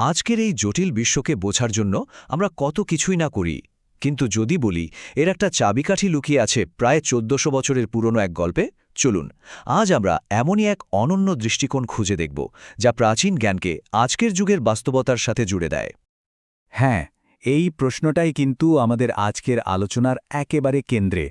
আজকের এই জটিল বিশ্বকে বোঝার জন্য আমরা কত কিছুই না করি। কিন্তু যদি বলি, এর একটা চাবিকাঠি লুকিয়ে আছে প্রায় চোদ্দশো বছরের পুরনো এক গল্পে, চলুন, আজ আমরা এমনই এক অনন্য দৃষ্টিকোণ খুঁজে দেখব, যা প্রাচীন জ্ঞানকে আজকের যুগের বাস্তবতার সাথে জুড়ে দেয়। হ্যাঁ এই প্রশ্নটাই কিন্তু আমাদের আজকের আলোচনার একেবারে কেন্দ্রে।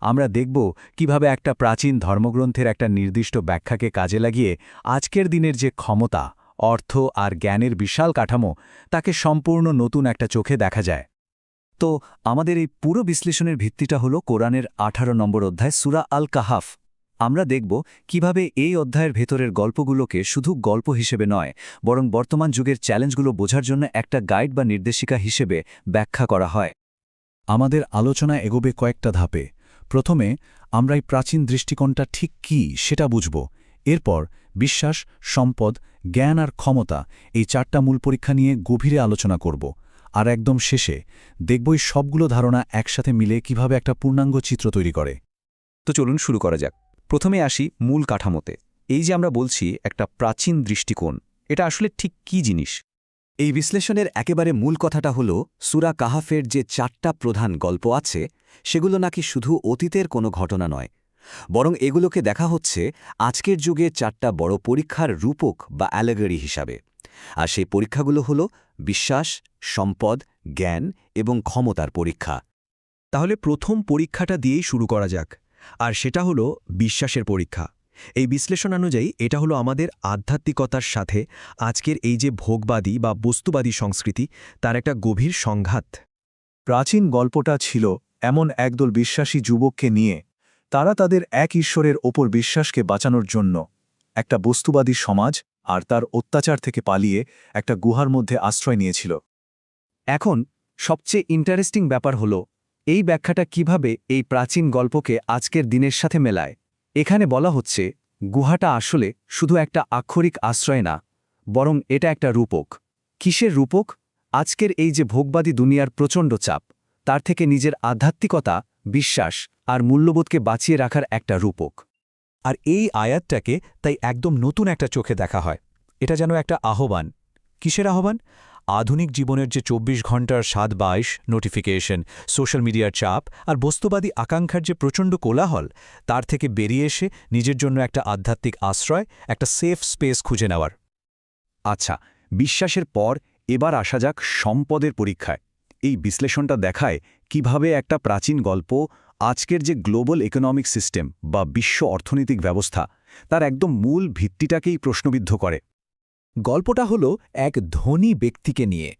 আমরা দেখব কীভাবে একটা প্রাচীন ধর্মগ্রন্থের একটা নির্দিষ্ট ব্যাখ্যাকে কাজে লাগিয়ে আজকের দিনের যে ক্ষমতা অর্থ আর জ্ঞানের বিশাল কাঠামো তাকে সম্পূর্ণ নতুন একটা চোখে দেখা যায়। তো আমাদের এই পুরো বিশ্লেষণের ভিত্তিটা হল কোরআনের আঠারো নম্বর অধ্যায় সুরা আল কাহাফ আমরা দেখব কীভাবে এই অধ্যায়ের ভেতরের গল্পগুলোকে শুধু গল্প হিসেবে নয়, বরং বর্তমান যুগের চ্যালেঞ্জগুলো বোঝার জন্য একটা গাইড বা নির্দেশিকা হিসেবে ব্যাখ্যা করা হয়। আমাদের আলোচনা এগোবে কয়েকটা ধাপে। প্রথমে, আমরা এই প্রাচীন দৃষ্টিকোণটা ঠিক কি সেটা বুঝব। এরপর বিশ্বাস সম্পদ জ্ঞান আর ক্ষমতা এই চারটা মূল পরীক্ষা নিয়ে গভীরে আলোচনা করব। আর একদম শেষে দেখবই সবগুলো ধারণা একসাথে মিলে কীভাবে একটা পূর্ণাঙ্গ চিত্র তৈরি করে। তো চলুন শুরু করা যাক। প্রথমে আসি মূল কাঠামোতে। এই যে আমরা বলছি একটা প্রাচীন দৃষ্টিকোণ এটা আসলে ঠিক কি জিনিস? এই বিশ্লেষণের একেবারে মূল কথাটা হল সুরা কাহাফের যে চারটা প্রধান গল্প আছে সেগুলো নাকি শুধু অতীতের কোনো ঘটনা নয় বরং এগুলোকে দেখা হচ্ছে আজকের যুগে চারটা বড় পরীক্ষার রূপক বা অ্যালেগরি হিসাবে। আর সেই পরীক্ষাগুলো হল বিশ্বাস, সম্পদ, জ্ঞান এবং ক্ষমতার পরীক্ষা। তাহলে প্রথম পরীক্ষাটা দিয়েই শুরু করা যাক। আর সেটা হলো বিশ্বাসের পরীক্ষা। এই বিশ্লেষণ অনুযায়ী এটা হলো আমাদের আধ্যাত্মিকতার সাথে আজকের এই যে ভোগবাদী বা বস্তুবাদী সংস্কৃতি, তার একটা গভীর সংঘাত। প্রাচীন গল্পটা ছিল এমন একদল বিশ্বাসী যুবককে নিয়ে তারা তাদের এক ঈশ্বরের ওপর বিশ্বাসকে বাঁচানোর জন্য একটা বস্তুবাদী সমাজ আর তার অত্যাচার থেকে পালিয়ে একটা গুহার মধ্যে আশ্রয় নিয়েছিল। এখন, সবচেয়ে ইন্টারেস্টিং ব্যাপার হল, এই ব্যাখ্যাটা কীভাবে এই প্রাচীন গল্পকে আজকের দিনের সাথে মেলায়? এখানে বলা হচ্ছে, গুহাটা আসলে শুধু একটা আক্ষরিক আশ্রয় না, বরং এটা একটা রূপক। কিসের রূপক? আজকের এই যে ভোগবাদী দুনিয়ার প্রচণ্ড চাপ, তার থেকে নিজের আধ্যাত্মিকতা, বিশ্বাস আর মূল্যবোধকে বাঁচিয়ে রাখার একটা রূপক। আর এই আয়াতটাকে তাই একদম নতুন একটা চোখে দেখা হয়। এটা যেন একটা আহ্বান। কিসের আহ্বান? আধুনিক জীবনের যে ২৪ ঘণ্টার সাত বাইশ নোটিফিকেশন সোশ্যাল মিডিয়ার চাপ আর বস্তুবাদী আকাঙ্ক্ষার যে প্রচণ্ড কোলাহল, তার থেকে বেরিয়ে এসে নিজের জন্য একটা আধ্যাত্মিক আশ্রয়, একটা সেফ স্পেস খুঁজে নেওয়ার। আচ্ছা বিশ্বাসের পর এবার আসা যাক সম্পদের পরীক্ষায়। এই বিশ্লেষণটা দেখায় কীভাবে একটা প্রাচীন গল্প আজকের যে গ্লোবাল ইকোনমিক সিস্টেম বা বিশ্ব অর্থনৈতিক ব্যবস্থা, তার একদম মূল ভিত্তিটাকেই প্রশ্নবিদ্ধ করে। গল্পটা হল এক ধনী ব্যক্তিকে নিয়ে,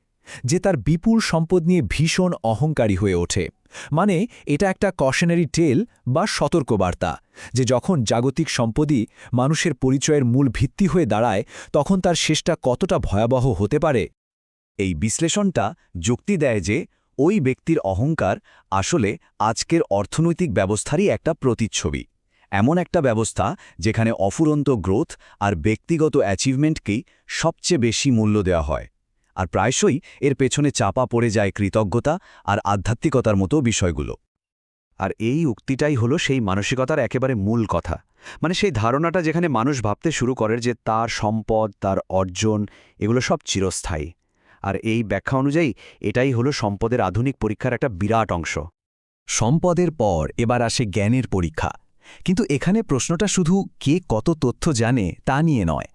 যে তার বিপুল সম্পদ নিয়ে ভীষণ অহংকারী হয়ে ওঠে। মানে এটা একটা কশনারি টেল বা সতর্কবার্তা, যে যখন জাগতিক সম্পদই মানুষের পরিচয়ের মূল ভিত্তি হয়ে দাঁড়ায়, তখন তার শেষটা কতটা ভয়াবহ হতে পারে। এই বিশ্লেষণটা যুক্তি দেয় যে ওই ব্যক্তির অহংকার আসলে আজকের অর্থনৈতিক ব্যবস্থারই একটা প্রতিচ্ছবি। এমন একটা ব্যবস্থা যেখানে অফুরন্ত গ্রোথ আর ব্যক্তিগত অ্যাচিভমেন্টকেই সবচেয়ে বেশি মূল্য দেওয়া হয়। আর প্রায়শই এর পেছনে চাপা পড়ে যায় কৃতজ্ঞতা আর আধ্যাত্মিকতার মতো বিষয়গুলো। আর এই উক্তিটাই হলো সেই মানসিকতার একেবারে মূল কথা। মানে সেই ধারণাটা যেখানে মানুষ ভাবতে শুরু করে যে তার সম্পদ, তার অর্জন, এগুলো সব চিরস্থায়ী। আর এই ব্যাখ্যা অনুযায়ী এটাই হলো সম্পদের আধুনিক পরীক্ষার একটা বিরাট অংশ। সম্পদের পর এবার আসে জ্ঞানের পরীক্ষা। কিন্তু এখানে প্রশ্নটা শুধু কে কত তথ্য জানে তা নিয়ে নয়,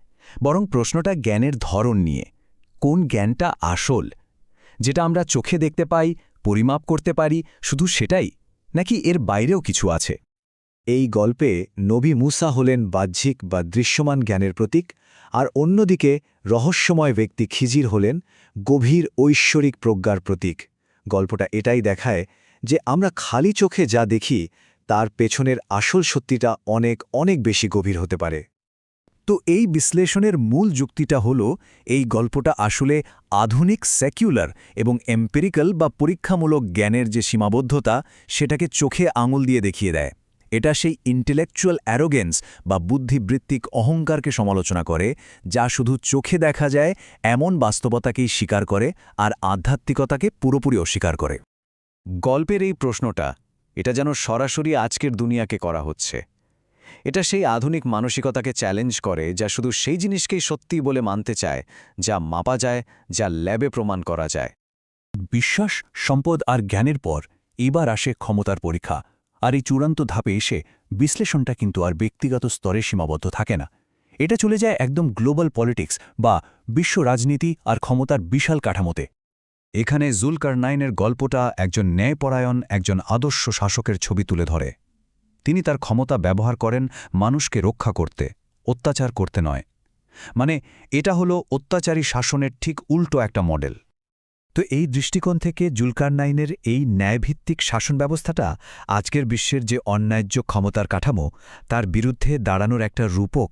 বরং প্রশ্নটা জ্ঞানের ধরন নিয়ে, কোন জ্ঞানটা আসল, যেটা আমরা চোখে দেখতে পাই, পরিমাপ করতে পারি, শুধু সেটাই, নাকি এর বাইরেও কিছু আছে? এই গল্পে নবী মুসা হলেন বাহ্যিক বা দৃশ্যমান জ্ঞানের প্রতীক, আর অন্যদিকে রহস্যময় ব্যক্তি খিজির হলেন গভীর ঐশ্বরিক প্রজ্ঞার প্রতীক। গল্পটা এটাই দেখায় যে আমরা খালি চোখে যা দেখি, তার পেছনের আসল সত্যিটা অনেক অনেক বেশি গভীর হতে পারে। তো এই বিশ্লেষণের মূল যুক্তিটা হল, এই গল্পটা আসলে আধুনিক সেকুলার এবং এম্পেরিক্যাল বা পরীক্ষামূলক জ্ঞানের যে সীমাবদ্ধতা, সেটাকে চোখে আঙুল দিয়ে দেখিয়ে দেয়। এটা সেই ইন্টেলেকচুয়াল অ্যারোগেন্স বা বুদ্ধিবৃত্তিক অহংকারকে সমালোচনা করে, যা শুধু চোখে দেখা যায়, এমন বাস্তবতাকেই স্বীকার করে আর আধ্যাত্মিকতাকে পুরোপুরি অস্বীকার করে। গল্পের এই প্রশ্নটা, এটা যেন সরাসরি আজকের দুনিয়াকে করা হচ্ছে। এটা সেই আধুনিক মানসিকতাকে চ্যালেঞ্জ করে, যা শুধু সেই জিনিসকেই সত্যি বলে মানতে চায়, যা মাপা যায়, যা ল্যাবে প্রমাণ করা যায়। বিশ্বাস, সম্পদ আর জ্ঞানের পর এবার আসে ক্ষমতার পরীক্ষা। আর এই চূড়ান্ত ধাপে এসে বিশ্লেষণটা কিন্তু আর ব্যক্তিগত স্তরে সীমাবদ্ধ থাকে না। এটা চলে যায় একদম গ্লোবাল পলিটিক্স বা বিশ্ব রাজনীতি আর ক্ষমতার বিশাল কাঠামোতে। এখানে জুলকারনাইনের গল্পটা একজন ন্যায়পরায়ণ, একজন আদর্শ শাসকের ছবি তুলে ধরে। তিনি তার ক্ষমতা ব্যবহার করেন মানুষকে রক্ষা করতে, অত্যাচার করতে নয়। মানে এটা হলো অত্যাচারী শাসনের ঠিক উল্টো একটা মডেল। তো এই দৃষ্টিকোণ থেকে জুলকারনাইনের এই ন্যায়ভিত্তিক শাসন ব্যবস্থাটা আজকের বিশ্বের যে অন্যায্য ক্ষমতার কাঠামো, তার বিরুদ্ধে দাঁড়ানোর একটা রূপক।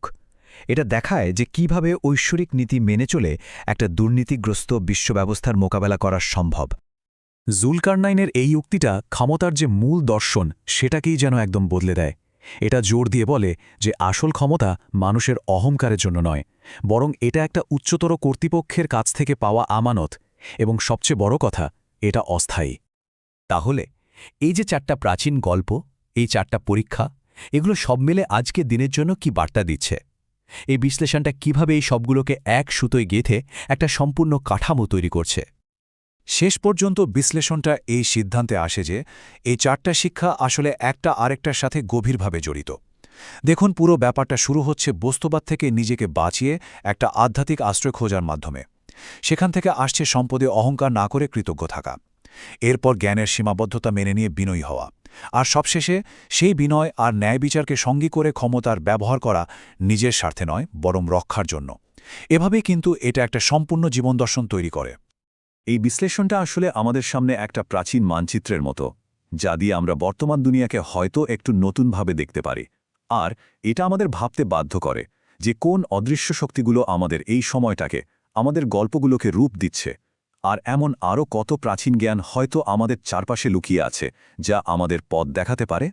এটা দেখায় যে কীভাবে ঐশ্বরিক নীতি মেনে চলে একটা দুর্নীতিগ্রস্ত বিশ্ব ব্যবস্থার মোকাবেলা করা সম্ভব। জুলকারনাইনের এই উক্তিটা ক্ষমতার যে মূল দর্শন, সেটাকেই যেন একদম বদলে দেয়। এটা জোর দিয়ে বলে যে আসল ক্ষমতা মানুষের অহংকারের জন্য নয়, বরং এটা একটা উচ্চতর কর্তৃপক্ষের কাছ থেকে পাওয়া আমানত এবং সবচেয়ে বড় কথা, এটা অস্থায়ী। তাহলে, এই যে চারটা প্রাচীন গল্প, এই চারটা পরীক্ষা, এগুলো সব মিলে আজকে দিনের জন্য কি বার্তা দিচ্ছে? এই বিশ্লেষণটা কীভাবে এই সবগুলোকে এক সুতোয় গেঁথে একটা সম্পূর্ণ কাঠামো তৈরি করছে? শেষ পর্যন্ত বিশ্লেষণটা এই সিদ্ধান্তে আসে যে, এই চারটা শিক্ষা আসলে একটা আরেকটার সাথে গভীরভাবে জড়িত। দেখুন, পুরো ব্যাপারটা শুরু হচ্ছে বস্তুবাদ থেকে নিজেকে বাঁচিয়ে একটা আধ্যাত্মিক আশ্রয় খোঁজার মাধ্যমে। সেখান থেকে আসছে সম্পদে অহংকার না করে কৃতজ্ঞ থাকা। এরপর জ্ঞানের সীমাবদ্ধতা মেনে নিয়ে বিনয়ী হওয়া। আর সবশেষে সেই বিনয় আর ন্যায় বিচারকে সঙ্গী করে ক্ষমতার ব্যবহার করা নিজের স্বার্থে নয়, বরং রক্ষার জন্য। এভাবেই কিন্তু এটা একটা সম্পূর্ণ জীবন দর্শন তৈরি করে। এই বিশ্লেষণটা আসলে আমাদের সামনে একটা প্রাচীন মানচিত্রের মতো, যা দিয়ে আমরা বর্তমান দুনিয়াকে হয়তো একটু নতুনভাবে দেখতে পারি। আর এটা আমাদের ভাবতে বাধ্য করে যে কোন অদৃশ্য শক্তিগুলো আমাদের এই সময়টাকে আমাদের গল্পগুলোকে রূপ দিচ্ছে। আর এমন আরও কত প্রাচীন জ্ঞান হয়তো আমাদের চারপাশে লুকিয়ে আছে, যা আমাদের পথ দেখাতে পারে?